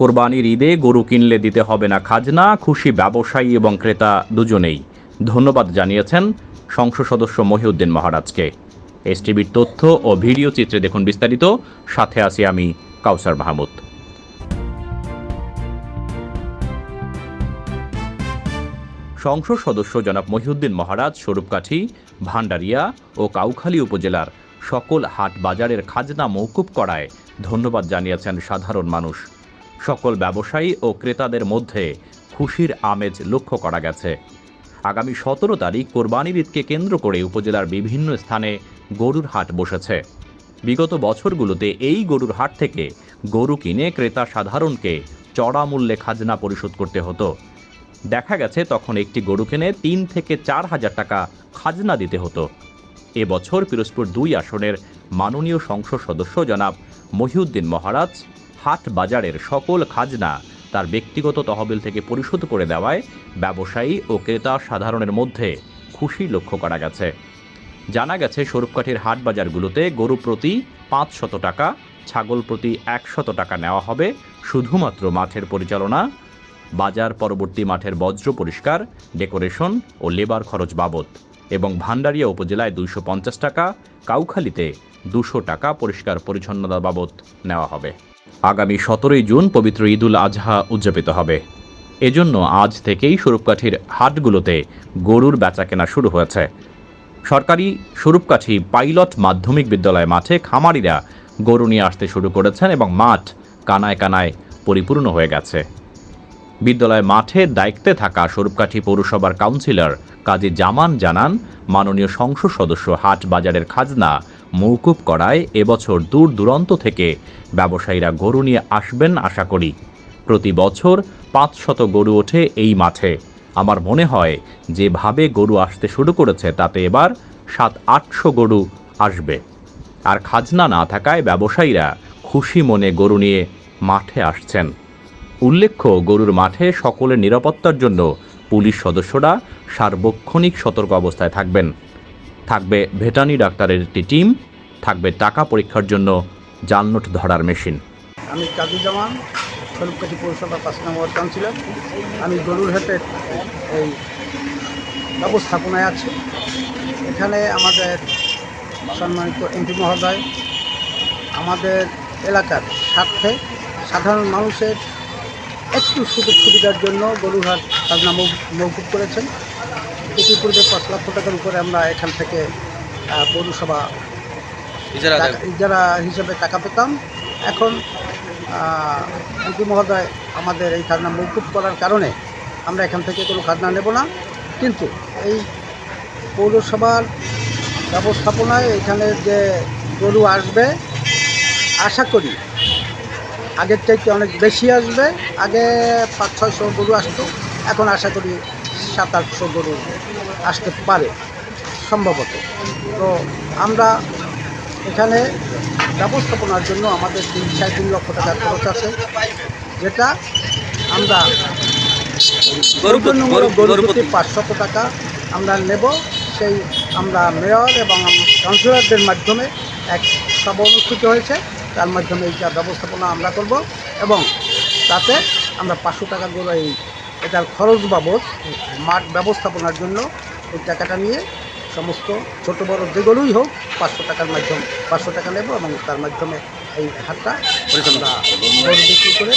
কোরবানির ঈদে গরু কিনলে দিতে হবে না খাজনা, খুশি ব্যবসায়ী এবং ক্রেতা দুজনেই। ধন্যবাদ জানিয়েছেন সংসদ সদস্য মহিউদ্দিন মহারাজকে। এসটিভির তথ্য ও ভিডিও চিত্রে দেখুন বিস্তারিত। সাথে আছি আমি কাউসার মাহমুদ। সংসদ সদস্য জনাব মহিউদ্দিন মহারাজ, স্বরূপকাঠি ভান্ডারিয়া ও কাউখালী উপজেলার সকল হাট বাজারের খাজনা মৌকুব করায় ধন্যবাদ জানিয়েছেন সাধারণ মানুষ। সকল ব্যবসায়ী ও ক্রেতাদের মধ্যে খুশির আমেজ লক্ষ্য করা গেছে। আগামী সতেরো তারিখ কোরবানির ঈদকে কেন্দ্র করে উপজেলার বিভিন্ন স্থানে গরুর হাট বসেছে। বিগত বছরগুলোতে এই গরুর হাট থেকে গরু কিনে ক্রেতা সাধারণকে চড়া মূল্যে খাজনা পরিশোধ করতে হতো। দেখা গেছে তখন একটি গরু কিনে তিন থেকে চার হাজার টাকা খাজনা দিতে হতো। এবছর পিরোজপুর দুই আসনের মাননীয় সংসদ সদস্য জনাব মহিউদ্দিন মহারাজ হাট বাজারের সকল খাজনা তার ব্যক্তিগত তহবিল থেকে পরিশোধ করে দেওয়ায় ব্যবসায়ী ও ক্রেতা সাধারণের মধ্যে খুশি লক্ষ্য করা গেছে। জানা গেছে, স্বরূপকাঠির হাট বাজারগুলোতে গরু প্রতি পাঁচ শত টাকা, ছাগল প্রতি একশত টাকা নেওয়া হবে। শুধুমাত্র মাঠের পরিচালনা, বাজার পরবর্তী মাঠের বজ্র পরিষ্কার, ডেকোরেশন ও লেবার খরচ বাবদ এবং ভান্ডারিয়া উপজেলায় দুইশো পঞ্চাশ টাকা, কাউখালীতে দুশো টাকা পরিষ্কার পরিচ্ছন্নতা বাবদ নেওয়া হবে। আগামী সতেরোই জুন পবিত্র ঈদুল আজহা উদযাপিত হবে। এজন্য আজ থেকেই স্বরূপকাঠির হাটগুলোতে গরুর বেচাকেনা শুরু হয়েছে। সরকারি স্বরূপকাঠি পাইলট মাধ্যমিক বিদ্যালয় মাঠে খামারিরা গরু নিয়ে আসতে শুরু করেছেন এবং মাঠ কানায় কানায় পরিপূর্ণ হয়ে গেছে। বিদ্যালয় মাঠে দায়িত্বে থাকা স্বরূপকাঠি পৌরসভার কাউন্সিলর কাজী জামান জানান, মাননীয় সংসদ সদস্য হাট বাজারের খাজনা মৌকুব করায় এবছর দূর দূরান্ত থেকে ব্যবসায়ীরা গরু নিয়ে আসবেন আশা করি। প্রতি বছর পাঁচ শত গরু ওঠে এই মাঠে। আমার মনে হয় যেভাবে গরু আসতে শুরু করেছে, তাতে এবার সাত আটশো গরু আসবে। আর খাজনা না থাকায় ব্যবসায়ীরা খুশি মনে গরু নিয়ে মাঠে আসছেন। উল্লেখ্য, গরুর মাঠে সকলের নিরাপত্তার জন্য পুলিশ সদস্যরা সার্বক্ষণিক সতর্ক অবস্থায় থাকবেন। থাকবে ভেটানি ডাক্তারের একটি টিম, থাকবে টাকা পরীক্ষার জন্য জালনোট ধরার মেশিন। আমি কাজী জামান স্বরূপকাঠি পৌরসভা পাঁচ নম্বর কাউন্সিলর। আমি গরুর হাটের এই ব্যবস্থাপনায় আছি। এখানে আমাদের সম্মানিত এমপি মহোদয়, আমাদের এলাকার স্বার্থে সাধারণ মানুষের একটু সুযোগ সুবিধার জন্য গরুর হাট খাজনা মৌকুব করেছেন। ইতিপূর্বে পাঁচ লক্ষ টাকার উপরে আমরা এখান থেকে পৌরসভা ইজারা হিসেবে টাকা পেতাম। এখন এমপি মহোদয় আমাদের এই খাজনা মৌকুব করার কারণে আমরা এখান থেকে কোনো খাজনা নেব না। কিন্তু এই পৌরসভার ব্যবস্থাপনায় এখানে যে গরু আসবে আশা করি আগের চাইতে অনেক বেশি আসবে। আগে পাঁচ ছয়শো গরু আসতো। এখন আশা করি সাত আটশো গরু আসতে পারে সম্ভবত। তো আমরা এখানে ব্যবস্থাপনার জন্য আমাদের তিন সাড়ে তিন লক্ষ টাকা খরচ আছে যেটা আমরা পাঁচশত টাকা আমরা নেব সেই আমরা মেয়র এবং কাউন্সিলরদের মাধ্যমে এক সভা অনুষ্ঠিত হয়েছে তার মাধ্যমে এইটা ব্যবস্থাপনা আমরা করব এবং তাতে আমরা পাঁচশো টাকা গরু এই এটার খরচ বাবদ মাঠ ব্যবস্থাপনার জন্য এই টাকাটা নিয়ে সমস্ত ছোট বড় যেগুলোই হোক, পাঁচশো টাকার মাধ্যমে, পাঁচশো টাকা নেব এবং তার মাধ্যমে এই হাটটা আমরা বিক্রি করে